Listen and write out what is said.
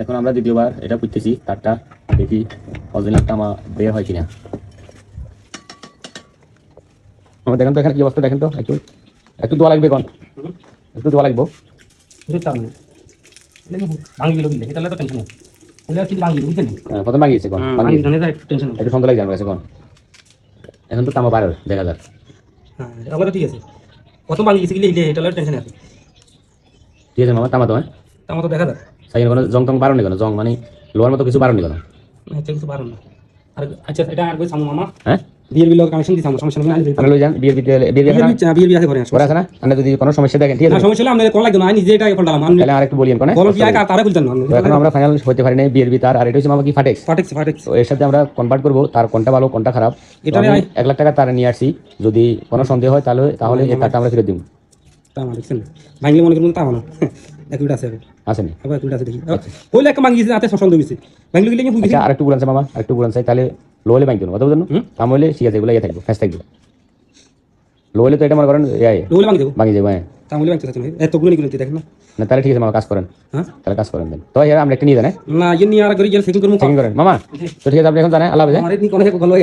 এখন আমরা দ্বিতীয়বার এটা করতেছি তারটা দেখি অরিজিনালটা আমার বের হয় কিনা। আমার দেখেন তো এখানে কি অবস্থা দেখেন তো একটু একটু দোয়া লাগবে কোন একটু দোয়া লাগবো। বুঝতে পারলাম ভাঙি গেল বিলে এটা তো টেনশন নেই। এটা কি ভাঙি গেল বুঝছেন হ্যাঁ, প্রথম ভাঙিয়েছে কোন ভাঙি জানে একটু টেনশন একটু সন্দেহ আমার কাছে এখন। তো তামা বার দেখা যাক। হ্যাঁ আমার ঠিক আছে। প্রথম ভাঙি গেছে গেলে এটা টেনশন আছে ঠিক আছে মামা তামা তো হ্যাঁ? তা তো দেখা যায় সাইকেল কোনো জং টং বারো নি কেন? জং মানে লোয়ার মতো কিছু বারো নি কেন? না এটা কিছু পারো না। আর আচ্ছা এটা আর কই সামু মামা? হ্যাঁ? কানেকশন সমস্যা নেই লই যান আছে ঘরে আছে না? আপনি যদি কোনো সমস্যা দেখেন ঠিক আছে? সমস্যা হলে আপনাদের কোন লাগবে না আমি নিজে এটা ফলটালাম আমি তাহলে আরেকটু বলিয়েন কোনে? বলো কি আর তারা খুলতেন না? এখন আমরা ফাইনাল হতে পারি বিয়ের বিতার আর এটা হচ্ছে মামা কি ফাটেক্স ফাটেক্স ফাটেক্স এর সাথে আমরা কনভার্ট করব তার কোনটা ভালো কোনটা খারাপ। এক লাখ টাকা তারা নিয়ে আসছি যদি কোনো সন্দেহ হয় তাহলে তাহলে এই তারটা আমরা ফেরত দিব। তা আমার ভাঙলে মনে করুন তা না। এক মিনিট আছে আবার আসেনি আবার এক মিনিট আছে দেখি। হইলে একটা ভাঙি গেছে রাতে সন্দেহ গেছে ভাঙলে গেলে আচ্ছা আরেকটু মামা আরেকটু বলেন চাই। তাহলে লো হলে ব্যাংক দেবো কথা বুঝলেন। কাম হলে ঠিক আছে এগুলো ইয়ে থাকব ফ্যাস থাকবে। লো হলে তো এটা মনে করেন ইয়ে হইলে ভাঙি দেবো। ভাঙি যাব হ্যাঁ। তা হইলে ভাঙতে দেখেন না। না তাহলে ঠিক আছে মামা কাজ করেন। হ্যাঁ? তাহলে কাজ করেন দেন। তো এর আমরা একটা নিয়ে জানে না ইয়ে নিয়ে আর করি গেলে সেটিং করব করেন। মামা তো ঠিক আছে আপনি এখন জানেন আল্লাহ হাফেজ, হ্যাঁ? আমার এমনি কোনো ভালো